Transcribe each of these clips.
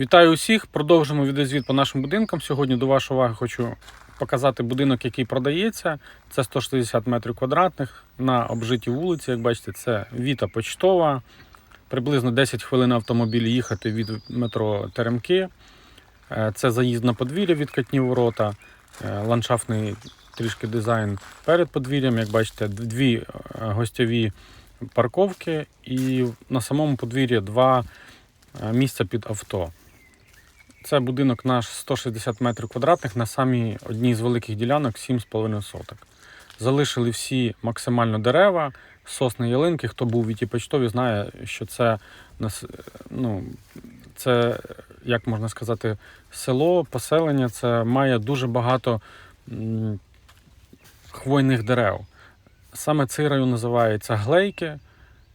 Вітаю усіх! Продовжимо відеозвіт по нашим будинкам. Сьогодні до вашої уваги хочу показати будинок, який продається. Це 160 метрів квадратних на обжитій вулиці. Як бачите, це Віта Почтова. Приблизно 10 хвилин на автомобілі їхати від метро Теремки. Е, Це заїзд на подвір'я від Катні ворота, е, ландшафтний трішки дизайн перед подвір'ям. Як бачите, дві е, гостьові парковки і на самому подвір'ї два місця під авто. Це будинок наш 160 метрів квадратних на самій одній з великих ділянок 7,5 соток. Залишили всі максимально дерева, сосни ялинки. Хто був в Віті Почтові, знає, що це, ну, це, як можна сказати, село, поселення, це має дуже багато хвойних дерев. Саме цей район називається Глейки.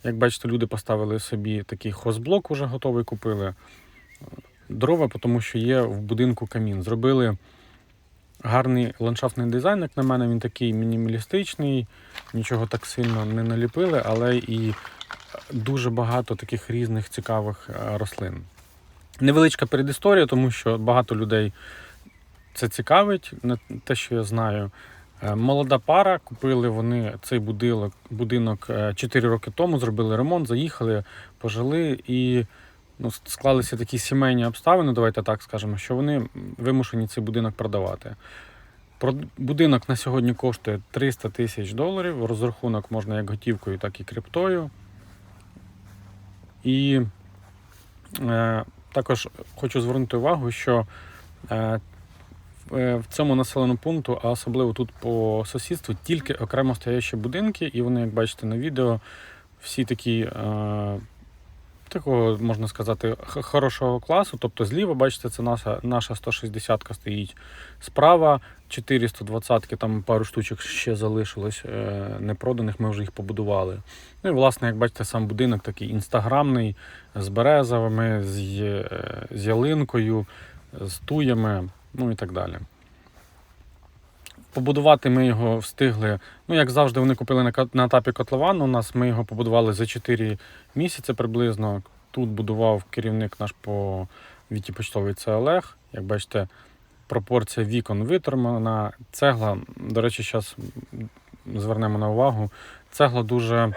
Як бачите, люди поставили собі такий хозблок, уже готовий купили дрова, тому що є в будинку камін. Зробили гарний ландшафтний дизайн, як на мене, він такий мінімалістичний, нічого так сильно не наліпили, але і дуже багато таких різних цікавих е, рослин. Невеличка передісторія, тому що багато людей це цікавить, те, що я знаю. Е, Молода пара, купили вони цей будинок, будинок 4 роки тому, зробили ремонт, заїхали, пожили і ну, склалися такі сімейні обставини, давайте так скажемо, що вони вимушені цей будинок продавати. Будинок на сьогодні коштує 300 тисяч доларів. Розрахунок можна як готівкою, так і криптою. І е, також хочу звернути увагу, що е, в- е, цьому населеному пункту, а особливо тут по сусідству, тільки окремо стоящі будинки, і вони, як бачите на відео, всі такі е, такого, можна сказати, хорошого класу. Тобто зліва, бачите, це наша, наша 160-ка стоїть. Справа 420-ки, там пару штучок ще залишилось е, непроданих, ми вже їх побудували. Ну і власне, як бачите, сам будинок такий інстаграмний, з березовими, з, е, з ялинкою, з туями, ну і так далі. Побудувати ми його встигли. Ну, як завжди, вони купили на, етапі котловану. У нас ми його побудували за 4 місяці приблизно. Тут будував керівник наш по Віті Почтовій, це Олег. Як бачите, пропорція вікон витримана. Цегла, до речі, зараз звернемо на увагу. Цегла дуже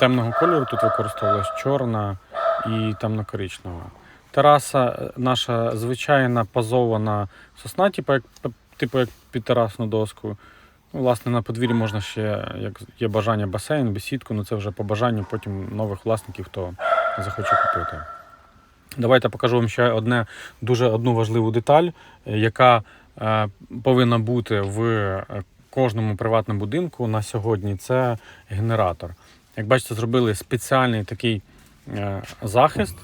темного кольору тут використовувалась, чорна і темно-коричнева. Тераса е, наша звичайна пазована сосна, типу як, типу як під терасну доску. Ну, власне, на подвір'ї можна ще, як є бажання, басейн, бесідку, ну це вже по бажанню потім нових власників, хто захоче купити. Давайте покажу вам ще одне дуже одну важливу деталь, яка е, повинна бути в е, кожному приватному будинку на сьогодні. Це генератор. Як бачите, зробили спеціальний такий е, захист,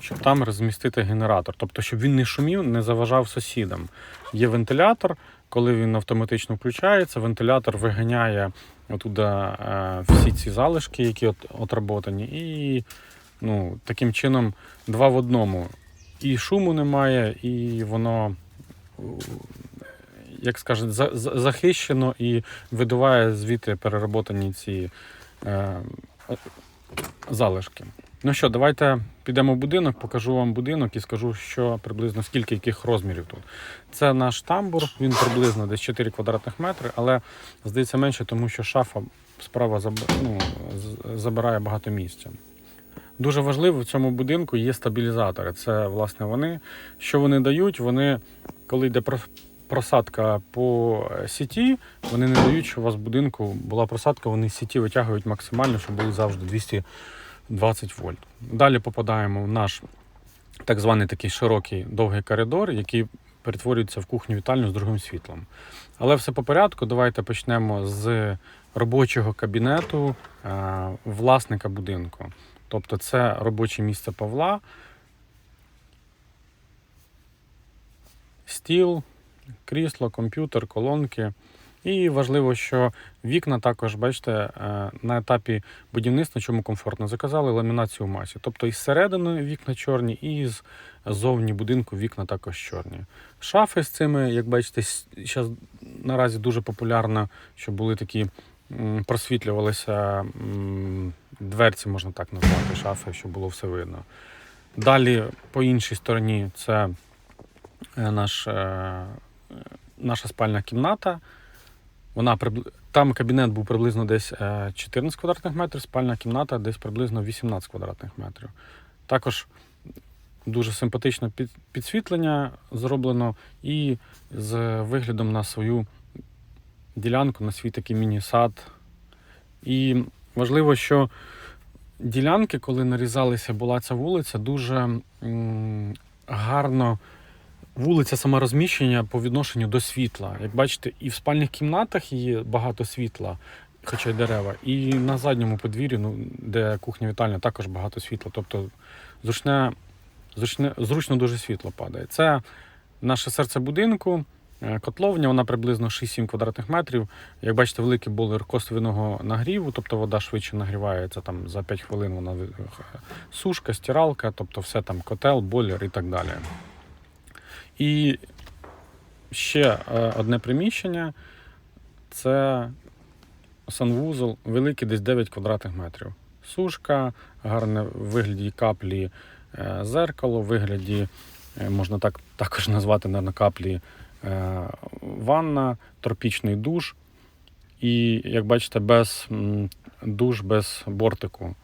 щоб там розмістити генератор. Тобто, щоб він не шумів, не заважав сусідам. Є вентилятор, коли він автоматично включається, вентилятор виганяє отуда е, всі ці залишки, які от, отработані, і ну, таким чином два в одному. І шуму немає, і воно, як скажуть, за- за- захищено і видуває звідти переработані ці е, залишки. Ну що, давайте підемо в будинок, покажу вам будинок і скажу, що приблизно скільки яких розмірів тут. Це наш тамбур, він приблизно десь 4 квадратних метри, але здається менше, тому що шафа справа ну, забирає багато місця. Дуже важливо в цьому будинку є стабілізатори. Це власне вони. Що вони дають? Вони, коли йде просадка по сіті, вони не дають, щоб у вас в будинку була просадка, вони з сіті витягують максимально, щоб були завжди 220 вольт. Далі попадаємо в наш так званий такий широкий довгий коридор, який перетворюється в кухню вітальню з другим світлом. Але все по порядку. Давайте почнемо з робочого кабінету е, власника будинку. Тобто це робоче місце Павла, стіл, крісло, комп'ютер, колонки. І важливо, що вікна також, бачите, е, на етапі будівництва, чому комфортно, заказали ламінацію в масі. Тобто із середини вікна чорні, і з зовні будинку вікна також чорні. Шафи з цими, як бачите, зараз наразі дуже популярно, щоб були такі просвітлювалися дверці, можна так назвати, шафи, щоб було все видно. Далі по іншій стороні це е, наш, е, наша спальна кімната. Вона Там кабінет був приблизно десь е, 14 квадратних метрів, спальна кімната десь приблизно 18 квадратних метрів. Також дуже симпатичне підсвітлення зроблено і з виглядом на свою ділянку, на свій такий міні-сад. І важливо, що ділянки, коли нарізалися, була ця вулиця, дуже гарно вулиця саме розміщення по відношенню до світла. Як бачите, і в спальних кімнатах є багато світла, хоча й дерева, і на задньому подвір'ї, ну, де кухня вітальня, також багато світла. Тобто зручне, зручне, зручно дуже світло падає. Це наше серце будинку. е, Котловня, вона приблизно 6-7 квадратних метрів. Як бачите, великий бойлер косвіного нагріву, тобто вода швидше нагрівається там за 5 хвилин. Вона е, сушка, стиралка, тобто все там котел, бойлер і так далі. І ще е, одне приміщення це санвузол, великий десь 9 квадратних метрів. Сушка, гарне в вигляді каплі е, зеркало, в вигляді, е, можна так також назвати на каплі ванна, тропічний душ. І, як бачите, без душ без бортику.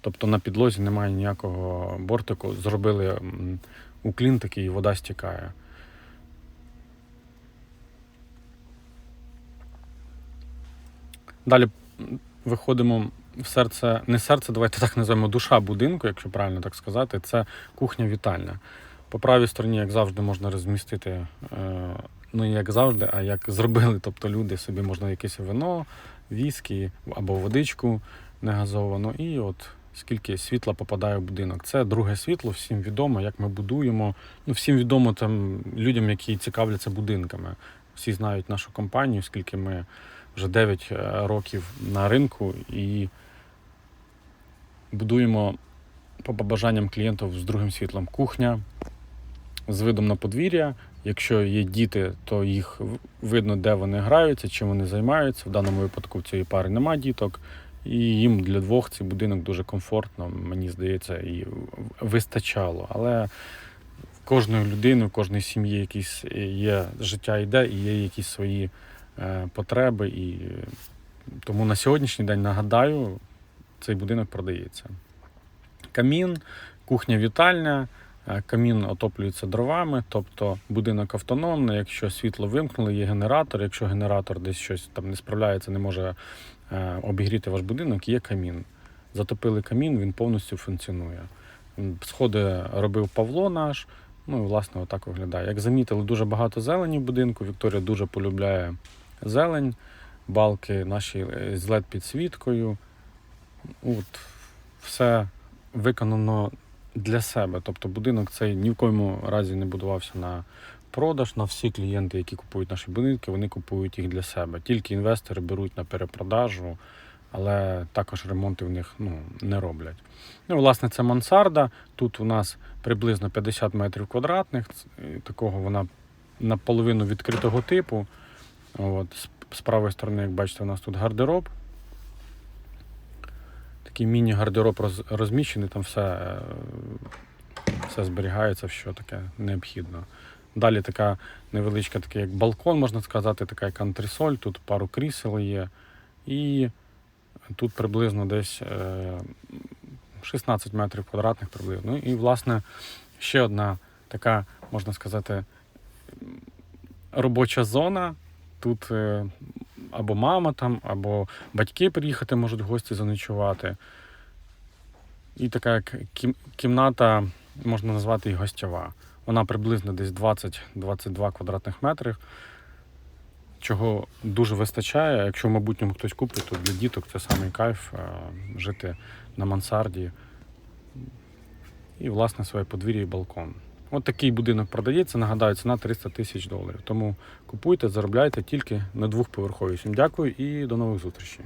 Тобто на підлозі немає ніякого бортику. Зробили уклін такий, вода стікає. Далі виходимо в серце, не серце, давайте так називаємо душа будинку, якщо правильно так сказати, це кухня-вітальня. По правій стороні, як завжди, можна розмістити, е, ну як завжди, а як зробили, тобто люди собі можна якесь вино, віскі або водичку негазовану. І от скільки світла попадає в будинок. Це друге світло, всім відомо, як ми будуємо. Ну, всім відомо там людям, які цікавляться будинками. Всі знають нашу компанію, скільки ми вже 9 е, років на ринку і будуємо по побажанням клієнтів з другим світлом. Кухня з видом на подвір'я. Якщо є діти, то їх видно, де вони граються, чим вони займаються. В даному випадку в цієї пари немає діток. І їм для двох цей будинок дуже комфортно, мені здається, і вистачало. Але в кожної людини, в кожної сім'ї якісь є життя йде і є якісь свої е, потреби. І е, тому на сьогоднішній день нагадаю, цей будинок продається. Камін, кухня-вітальня. Е, Камін отоплюється дровами, тобто будинок автономний. Якщо світло вимкнули, є генератор. Якщо генератор десь щось там не справляється, не може е, обігріти ваш будинок, є камін. Затопили камін, він повністю функціонує. Сходи робив Павло наш. Ну і власне отак виглядає. Як замітили, дуже багато зелені в будинку. Вікторія дуже полюбляє зелень, балки наші е, з led підсвіткою. От, все виконано для себе. Тобто будинок цей ні в коєму разі не будувався на продаж. На всі клієнти, які купують наші будинки, вони купують їх для себе. Тільки інвестори беруть на перепродажу, але також ремонти в них ну, не роблять. Ну, власне, це мансарда. Тут у нас приблизно 50 метрів квадратних. Такого вона наполовину відкритого типу. От, з, правої сторони, як бачите, у нас тут гардероб. Такий міні-гардероб роз, розміщений, там все, е, все зберігається, що таке необхідно. Далі така невеличка, такий як балкон, можна сказати, така як антресоль, тут пару крісел є. І тут приблизно десь е, 16 метрів квадратних приблизно. Ну і, власне, ще одна така, можна сказати, робоча зона. Тут е, або мама там, або батьки приїхати можуть гості заночувати. І така кімната, можна назвати і гостьова. Вона приблизно десь 20-22 квадратних метрів, чого дуже вистачає. Якщо в майбутньому хтось купить, то для діток це самий кайф е, жити на мансарді і, власне, своє подвір'я і балкон. От такий будинок продається, нагадаю, ціна 300 тисяч доларів. Тому купуйте, заробляйте тільки на двохповерховій. Всім дякую і до нових зустрічей.